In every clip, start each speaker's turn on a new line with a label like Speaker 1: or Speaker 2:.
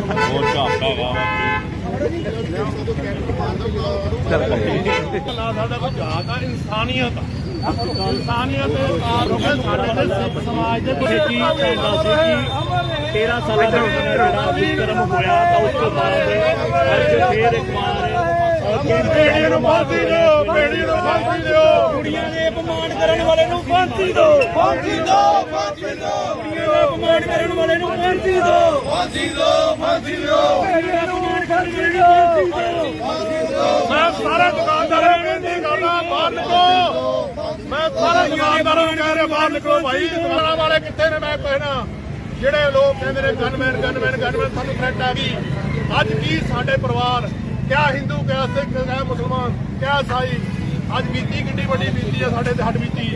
Speaker 1: ਹੋਰ ਝਾਪਦਾ ਵਾ
Speaker 2: ਨਾ ਸਾਡਾ ਕੋਈ ਜਾਤ ਆ ਇਨਸਾਨੀਅਤ ਆ। ਇਨਸਾਨੀਅਤ ਦੇ ਕਾਰਨ ਸਾਡੇ ਦੇ ਸਿੱਖ ਸਮਾਜ ਦੇ
Speaker 3: ਇਹ ਕੀ ਕਹਿੰਦਾ ਸੀ ਕਿ 13 ਸਾਲਾਂ ਦਾ ਜਿਹੜਾ ਵਿਕਰਮ ਹੋਇਆ ਤਾਂ ਉਸ ਤੋਂ ਬਾਅਦ ਅੱਜ ਫੇਰ ਇੱਕ ਵਾਰ
Speaker 2: ਬੇੜੀ ਨੂੰ ਫਾਂਸੀ ਦਿਓ ਬੇੜੀ ਨੂੰ ਫਾਂਸੀ ਦਿਓ
Speaker 3: ਕੁੜੀਆਂ ਦੇ ਅਪਮਾਨ ਕਰਨ ਵਾਲੇ ਨੂੰ ਫਾਂਸੀ ਦਿਓ
Speaker 2: ਫਾਂਸੀ ਦਿਓ ਫਾਂਸੀ ਦਿਓ
Speaker 3: ਕੁੜੀਆਂ ਦਾ ਅਪਮਾਨ ਕਰਨ ਵਾਲੇ ਨੂੰ ਫਾਂਸੀ ਦਿਓ
Speaker 2: ਫਾਂਸੀ ਦਿਓ ਫਾਂਸੀ ਦਿਓ
Speaker 3: ਕੁੜੀਆਂ ਦਾ ਅਪਮਾਨ ਕਰਨ ਵਾਲੇ ਨੂੰ ਫਾਂਸੀ ਦਿਓ
Speaker 2: ਮੈਂ ਸਾਰੇ ਦੁਕਾਨਦਾਰਾਂ ਨੂੰ ਬੇਨਤੀ ਕਰਦਾ ਬਾਹਰ ਨਿਕਲੋ ਮੈਂ ਸਾਰੇ ਦੁਕਾਨਦਾਰਾਂ ਨੂੰ ਕਹਿ ਰਿਹਾ ਬਾਹਰ ਨਿਕਲੋ ਭਾਈ ਦੁਕਾਨਾਂ ਵਾਲੇ ਕਿੱਥੇ ਨੇ ਮੈਂ ਕਹਿਣਾ ਜਿਹੜੇ ਲੋਕ ਕਹਿੰਦੇ ਨੇ ਗਨਮੈਨ ਗਨਮੈਨ ਗਨਮੈਨ ਸਾਨੂੰ ਥ੍ਰੈਟ ਆ ਗਈ। ਅੱਜ ਕੀ ਸਾਡੇ ਪਰਿਵਾਰ ਕਿਆ ਹਿੰਦੂ ਕਿਆ ਸਿੱਖ ਕਿਆ ਮੁਸਲਮਾਨ ਕਿਆ ਸਾਈ। ਅੱਜ ਬੀਤੀ ਕਿੰਨੀ ਵੱਡੀ ਬੀਤੀ ਆ ਸਾਡੇ ਤੇ ਹੱਡ ਬੀਤੀ।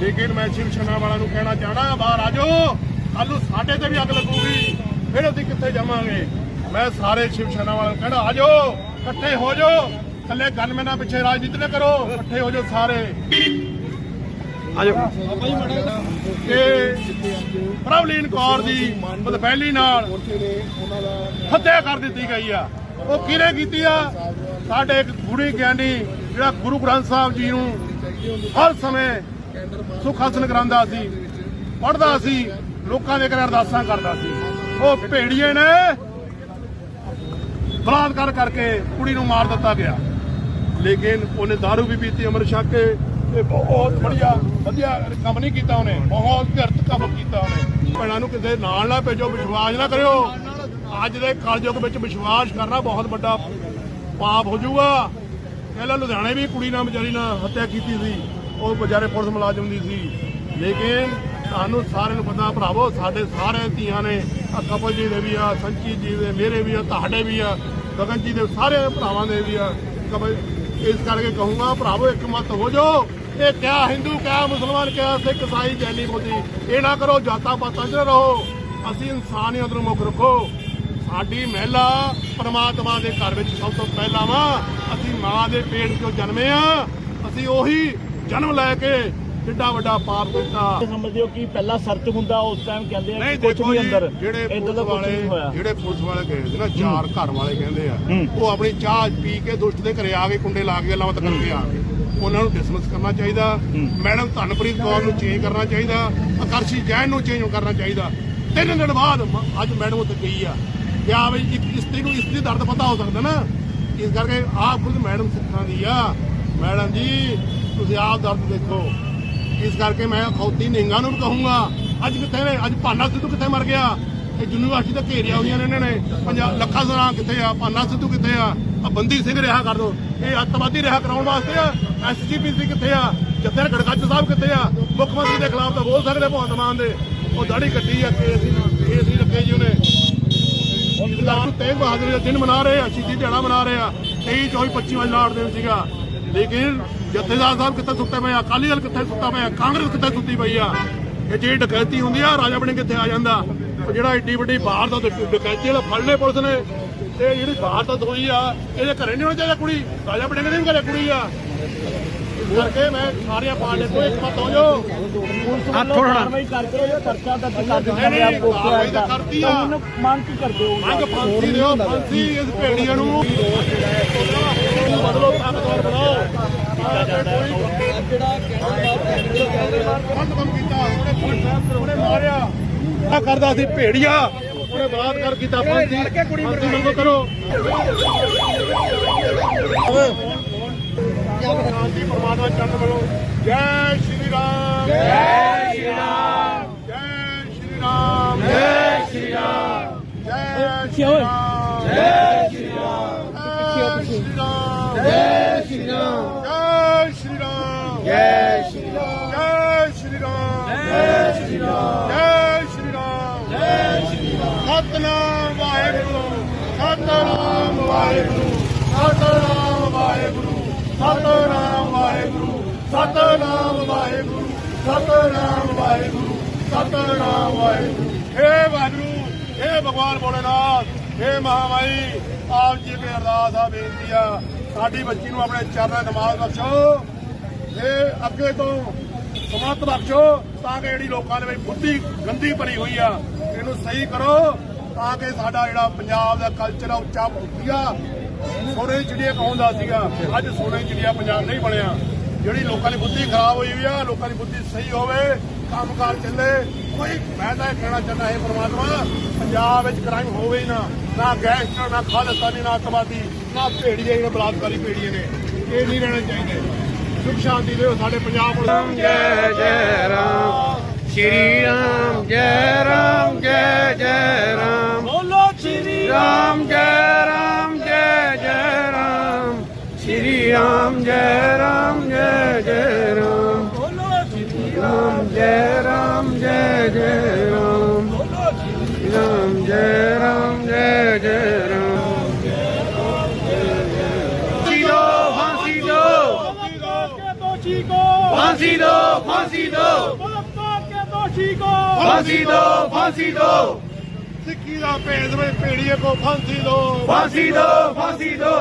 Speaker 2: ਲੇਕਿਨ ਮੈਂ ਸ਼ਿਵ ਸੈਨਾ ਵਾਲਿਆਂ ਨੂੰ ਕਹਿਣਾ ਚਾਹਣਾ ਬਾਹਰ ਆ ਜਾਓ ਕੱਲ ਸਾਡੇ ਤੇ ਵੀ ਅੱਗ ਲੱਗੂਗੀ। ਫਿਰ ਅਸੀਂ ਕਿੱਥੇ ਜਾਵਾਂਗੇ? ਮੈਂ ਸਾਰੇ ਸ਼ਿਵ ਸੈਨਾ ਵਾਲਿਆਂ ਨੂੰ ਕਹਿਣਾ ਆ ਜਾਓ ਇਕੱਠੇ ਹੋ ਜਾਓ। ਥੱਲੇ ਗਨਮੈਨਾਂ ਪਿੱਛੇ ਰਾਜਨੀਤੀ ਨਾ ਕਰੋ ਇਕੱਠੇ ਹੋ ਜਾਓ ਸਾਰੇ। ਤੇ ਪ੍ਰਭਲੀਨ ਕੌਰ ਦੀ ਬਦਫੈਲੀ ਨਾਲ ਹੱਤਿਆ ਕਰ ਦਿੱਤੀ ਗਈ ਆ। ਉਹ ਕਿਹਨੇ ਕੀਤੀ ਆ? ਸਾਡੇ ਇੱਕ ਗੁਰੂ ਗਿਆਨੀ, ਜਿਹੜਾ ਗੁਰੂ ਗ੍ਰੰਥ ਸਾਹਿਬ ਜੀ ਨੂੰ ਹਰ ਸਮੇਂ ਸੁਖ ਹਾਸਨ ਕਰਾਉਂਦਾ ਸੀ, ਪੜ੍ਹਦਾ ਸੀ, ਲੋਕਾਂ ਦੇ ਘਰ ਅਰਦਾਸਾਂ ਕਰਦਾ ਸੀ। ਉਹ ਭੇੜੀਏ ਨੇ ਬਲਾਤਕਾਰ ਕਰਕੇ ਕੁੜੀ ਨੂੰ ਮਾਰ ਦਿੱਤਾ ਗਿਆ। ਲੇਕਿਨ ਉਹਨੇ दारू ਵੀ ਪੀਤੀ, ਅਮਰ ਛਕ ਕੇ। ਤੇ ਬਹੁਤ ਵਧੀਆ ਵਧੀਆ ਕੰਮ ਨਹੀਂ ਕੀਤਾ ਉਹਨੇ। ਬਹੁਤ ਘਰਤ ਕੰਮ ਕੀਤਾ ਉਹਨੇ। ਭੈਣਾਂ ਨੂੰ ਕਿਸੇ ਨਾਲ ਨਾ ਭੇਜੋ, ਵਿਸ਼ਵਾਸ ਨਾ ਕਰਿਓ। ਅੱਜ ਦੇ ਕਲਯੁਗ ਵਿੱਚ ਵਿਸ਼ਵਾਸ ਕਰਨਾ ਬਹੁਤ ਵੱਡਾ ਪਾਪ ਹੋ ਜਾਊਗਾ। ਪਹਿਲਾਂ ਲੁਧਿਆਣੇ ਵੀ ਕੁੜੀ ਨਾਲ ਵਿਚਾਰੀ ਨਾਲ ਹੱਤਿਆ ਕੀਤੀ ਸੀ। ਉਹ ਵਿਚਾਰੇ ਪੁਲਿਸ ਮੁਲਾਜ਼ਮ ਦੀ ਸੀ। ਲੇਕਿਨ ਤੁਹਾਨੂੰ ਸਾਰਿਆਂ ਨੂੰ ਪਤਾ ਭਰਾਵੋ, ਸਾਡੇ ਸਾਰੇ ਧੀਆਂ ਨੇ ਆ ਕਪਲ ਜੀ ਦੇ ਵੀ ਆ, ਸੰਚੀ ਜੀ ਦੇ, ਮੇਰੇ ਵੀ ਆ, ਤੁਹਾਡੇ ਵੀ ਆ, ਗਗਨ ਜੀ ਦੇ ਸਾਰੇ ਭਰਾਵਾਂ ਦੇ ਵੀ ਆ। ਕਪਲ, ਇਸ ਕਰਕੇ ਕਹੂੰਗਾ ਭਰਾਵੋ, ਇੱਕ ਮਤ ਹੋ ਜਾਓ ਇਹ ਕਿਆ ਹਿੰਦੂ, ਕਿਆ ਮੁਸਲਮਾਨ, ਕਿਆ ਸਿੱਖ ਇਸਾਈ ਜੈਨੀ, ਬੋਧੀ, ਇਹ ਨਾ ਕਰੋ ਜਾਤਾਂ ਪਾਤਾਂ 'ਚ ਰਹੋ। ਅਸੀਂ ਇਨਸਾਨੀਅਤ ਨੂੰ ਮੁੱਖ ਰੱਖੋ। ਸਾਡੀ ਮਹਿਲਾ ਪ੍ਰਮਾਤਮਾ ਦੇ ਘਰ ਵਿੱਚ ਸਭ ਤੋਂ ਪਹਿਲਾਂ ਵਾ। ਅਸੀਂ ਮਾਂ ਦੇ ਪੇਟ 'ਚੋਂ ਜਨਮੇ ਆ। ਅਸੀਂ ਉਹੀ ਜਨਮ ਲੈ ਕੇ ਕਿੱਡਾ ਵੱਡਾ ਪਾਪ ਕੀਤਾ।
Speaker 3: ਸਮਝਦੇ ਹੋ ਕਿ ਪਹਿਲਾਂ ਸਰਚ ਹੁੰਦਾ ਉਸ ਟਾਈਮ ਕਹਿੰਦੇ ਆ ਕਿ ਕੁਝ ਨਹੀਂ ਅੰਦਰ।
Speaker 2: ਜਿਹੜੇ ਪੁਲਿਸ ਵਾਲੇ ਜਿਹੜੇ ਪੁਲਿਸ ਵਾਲੇ ਸੀ ਨਾ ਚਾਰ ਘਰ ਵਾਲੇ ਕਹਿੰਦੇ ਆ। ਉਹ ਆਪਣੀ ਚਾਹ ਪੀ ਕੇ ਦੁਸ਼ਟ ਦੇ ਘਰੇ ਆ ਕੇ ਕੁੰਡੇ ਲਾ ਕੇ ਲਾਵਤ ਕਰਕੇ ਆ ਗਏ। ਉਹਨਾਂ ਨੂੰ ਡਿਸਮਿਸ ਕਰਨਾ ਚਾਹੀਦਾ। ਮੈਡਮ ਧਨਪ੍ਰੀਤ ਕੌਰ ਨੂੰ ਚੇਂਜ ਕਰਨਾ ਚਾਹੀਦਾ। ਆਕਰਸ਼ੀ ਜੈਨ ਨੂੰ ਚੇਂਜ ਕਰਨਾ ਚਾਹੀਦਾ। ਤਿੰਨ ਦਿਨ ਬਾਅਦ ਅੱਜ ਮੈਡਮ ਉੱਥੇ ਗਈ ਆ। ਕਿ ਆ ਬਈ, ਇੱਕ ਇਸਤਰੀ ਨੂੰ ਇਸਤਰੀ ਦਰਦ ਪਤਾ ਹੋ ਸਕਦਾ ਨਾ? ਇਸ ਕਰਕੇ ਆਪ ਖੁਦ ਮੈਡਮ ਸਿੱਖਾਂ ਦੀ ਆ। ਮੈਡਮ ਜੀ, ਤੁਸੀਂ ਆਪ ਦਰਦ ਦੇਖੋ। ਇਸ ਕਰਕੇ ਮੈਂ ਖੌਤੀ ਨਿੰਗਾ ਨੂੰ ਕਹੂੰਗਾ, ਅੱਜ ਕਿੱਥੇ ਨੇ? ਅੱਜ ਭਾਨਾ ਸਿੱਧੂ ਕਿੱਥੇ ਮਰ ਗਿਆ? ਇਹ ਯੂਨੀਵਰਸਿਟੀ ਤਾਂ ਘੇਰਿਆ ਹੋਈਆਂ ਨੇ ਇਹਨਾਂ ਨੇ। ਪੰਜਾਬ ਲੱਖਾਂ ਸਰਾਂ ਕਿੱਥੇ ਆ? ਭਾਨਾ ਸਿੱਧੂ ਕਿੱਥੇ ਆ? ਆ ਬੰਦੀ ਸਿੰਘ ਰਿਹਾ ਕਰ ਦੋ। ਇਹ ਅੱਤਵਾਦੀ ਰਿਹਾ ਕਰਾਉਣ ਵਾਸਤੇ ਆ। ਐਸਜੀਪੀਸੀ ਕਿੱਥੇ ਆ? ਜੱਥੇ ਗੜਗੱਜ ਸਾਹਿਬ ਕਿੱਥੇ ਆ? ਮੁੱਖ ਮੰਤਰੀ ਦੇ ਖਿਲਾਫ ਤਾਂ ਬੋਲ ਸਕਦੇ ਭਗਵੰਤ ਮਾਨ ਦੇ। ਉਹ ਦਾੜੀ ਕੱਟੀ ਆ ਕੇਸ ਹੀ ਕੇਸ ਹੀ ਰੱਖੇ ਜੀ ਉਹਨੇ। ਇਸਲਾਮ ਤੇਗ ਬਹਾਦਰ ਦਾ ਦਿਨ ਮਨਾ ਰਹੇ ਆ, ਸ਼ਹੀਦੀ ਦਿਹਾੜਾ ਮਨਾ ਰਹੇ ਆ 23 24 25 ਵਜੇ ਲਾੜ ਦਿਨ ਸੀਗਾ। ਲੇਕਿਨ ਜਥੇਦਾਰ ਸਾਹਿਬ ਕਿੱਥੇ ਸੁੱਤੇ ਪਏ ਆ? ਅਕਾਲੀ ਦਲ ਕਿੱਥੇ ਸੁੱਤਾ ਪਿਆ? ਕਾਂਗਰਸ ਕਿੱਥੇ ਸੁੱਤੀ ਪਈ ਆ? ਇਹ ਜਿਹੜੀ ਡਕੈਤੀ ਹੁੰਦੀ ਆ, ਰਾਜਾ ਬਣੇ ਕਿੱਥੇ ਆ ਜਾਂਦਾ? ਉਹ ਜਿਹੜਾ ਏਡੀ ਵੱਡੀ ਬਾਹਰ ਦਾ ਡਕੈਤੀ ਵਾਲਾ ਫੜ ਲਏ ਪੁਲਿਸ ਨੇ। ਤੇ ਜਿਹੜੀ ਬਾਹਰ ਦਾ ਹੋਈ ਆ, ਇਹਦੇ ਘਰੇ ਨਹੀਂ ਹੋਣੀ ਚਾਹੀਦੀ ਕੁੜੀ? ਰਾਜਾ ਬਣੇ ਦੇ ਵੀ ਘਰੇ ਕੁੜੀ ਆ? ਇਸ ਕਰਕੇ ਮੈਂ ਸਾਰੀਆਂ ਪਾਰਟੀਆਂ ਤੋਂ ਇੱਕ ਮਤ ਹੋ ਜਾਓ।
Speaker 3: ਹੱਥ ਥੋੜਾ ਕਾਰਵਾਈ ਕਰਕੇ ਇਹ ਪਰਚਾ ਦਰਜ ਕਰ ਦਿੱਤਾ
Speaker 2: ਨਹੀਂ,
Speaker 3: ਗਿਆ ਪੋਸਟਰ
Speaker 2: ਕਾਰਵਾਈ ਤਾਂ
Speaker 3: ਦਾ
Speaker 2: ਕਰਤੀ ਆ।
Speaker 3: ਤਾਂ ਹੁਣ ਮੰਗ ਕੀ ਕਰਦੇ ਹੋ?
Speaker 2: ਮੰਗ ਫਾਂਸੀ ਦਿਓ ਫਾਂਸੀ ਇਸ ਭੇੜੀਆਂ ਨੂੰ। ਬਦਲੋ ਤਾਕਤਵਰ ਬਣਾਓ। ਬੰਦ ਕੰਮ ਕੀਤਾ ਉਹਨੇ ਉਹਨੇ ਮਾਰਿਆ। ਆ ਕਰਦਾ ਸੀ ਭੇੜੀਆ। ਉਹਨੇ ਬਲਾਤਕਾਰ ਕੀਤਾ ਫਾਂਸੀ। ਫਾਂਸੀ ਮੰਗੋ ਕਰੋ। ਸ਼ਾਂਤੀ ਪਰਮਾਤਮਾ ਚੰਨ ਬਲੋ ਜੈ ਸ਼੍ਰੀ ਰਾਮ ਜੈ ਸ਼੍ਰੀ ਰਾਮ ਜੈ ਸ਼੍ਰੀ ਰਾਮ ਜੈ ਸ਼੍ਰੀ ਰਾਮ ਜੈ ਸ਼੍ਰੀ ਰਾਮ ਜੈ ਸ਼੍ਰੀ ਰਾਮ ਜੈ ਸ਼੍ਰੀ ਰਾਮ ਜੈ ਸ਼੍ਰੀ ਰਾਮ ਜੈ ਸ਼੍ਰੀ ਰਾਮ ਜੈ ਸ਼੍ਰੀ ਰਾਮ ਜੈ ਸ਼੍ਰੀ ਰਾਮ ਜੈ ਸ਼੍ਰੀ ਰਾਮ ਜੈ ਸ਼੍ਰੀ ਰਾਮ ਜੈ ਸ਼੍ਰੀ ਰਾਮ ਸਤਨਾਮ ਵਾਹਿਗੁਰੂ ਸਤਨਾਮ ਵਾਹਿਗੁਰੂ ਸਤਨਾਮ ਵਾਹਿਗੁਰੂ ਸਤਨਾਮ ਵਾਹਿਗੁਰੂ ਸਤਨਾਮ ਵਾਹਿਗੁਰੂ ਸਤਨਾਮ ਵਾਹਿਗੁਰੂ। ਹੇ ਵਾਹਿਗੁਰੂ, ਹੇ ਭਗਵਾਨ ਭੋਲੇਨਾਥ, ਹੇ ਮਹਾਮਾਈ, ਆਪ ਜੀ ਕੇ ਅਰਦਾਸ ਆ, ਬੇਨਤੀ ਆ, ਸਾਡੀ ਬੱਚੀ ਨੂੰ ਆਪਣੇ ਚਰਨਾਂ ਨਮਾਜ਼ ਬਖਸ਼ੋ ਇਹ ਅੱਗੇ ਤੋਂ ਸਮਤ ਬਖਸ਼ੋ, ਤਾਂ ਕਿ ਜਿਹੜੀ ਲੋਕਾਂ ਦੇ ਵਿੱਚ ਬੁੱਧੀ, ਗੰਦੀ ਭਰੀ ਹੋਈ ਆ, ਇਹਨੂੰ ਸਹੀ ਕਰੋ, ਤਾਂ ਕਿ ਸਾਡਾ ਜਿਹੜਾ ਪੰਜਾਬ ਦਾ ਕਲਚਰ ਆ, ਉੱਚਾ ਉੱਠੀਆ ਸੋਨੇ ਦੀ ਚਿੜੀਆ ਕਹਾਉਂਦਾ ਸੀਗਾ। ਅੱਜ ਸੋਨੇ ਦੀ ਚਿੜੀਆ ਪੰਜਾਬ ਨਹੀਂ ਬਣਿਆ। ਜਿਹੜੀ ਲੋਕਾਂ ਦੀ ਬੁੱਧੀ ਖਰਾਬ ਹੋਈ ਹੋਈ ਆ ਲੋਕਾਂ ਦੀ ਬੁੱਧੀ ਸਹੀ ਹੋਵੇ ਕੰਮਕਾਰ ਚੱਲੇ ਕੋਈ ਮੈਂ ਤਾਂ ਇਹ ਕਹਿਣਾ ਚਾਹੁੰਦਾ ਹੈ ਪ੍ਰਮਾਤਮਾ ਪੰਜਾਬ ਵਿੱਚ ਕ੍ਰਾਈਮ ਹੋਵੇ ਹੀ ਨਾ ਨਾ ਗੈਂਗਸਟਰ ਨਾ ਖਾਲਿਸਤਾਨੀ ਨਾ ਅੱਤਵਾਦੀ ਨਾ ਭੇੜੀਏ ਜਿਹੜੇ ਬਲਾਤਕਾਰੀ ਭੇੜੀਏ ਨੇ ਇਹ ਨਹੀਂ ਰਹਿਣੇ ਚਾਹੀਦੇ। ਸੁਖ ਸ਼ਾਂਤੀ ਦਿਓ ਸਾਡੇ ਪੰਜਾਬ ਨੂੰ
Speaker 1: ਜੈ ਜੈ ਰਾਮ। ਸ਼੍ਰੀ ਰਾਮ ਜੈ ਰਾਮ ਜੈ ਜੈ ਰਾਮ।
Speaker 3: ਬੋਲੋ ਸ਼੍ਰੀ
Speaker 1: ਰਾਮ ਜੈ फांसी दो फांसी दो
Speaker 3: के दोषी को
Speaker 1: फांसी दो फांसी दो
Speaker 3: सिक्की का
Speaker 2: भेद में भेड़िए को फांसी दो फांसी दो फांसी दो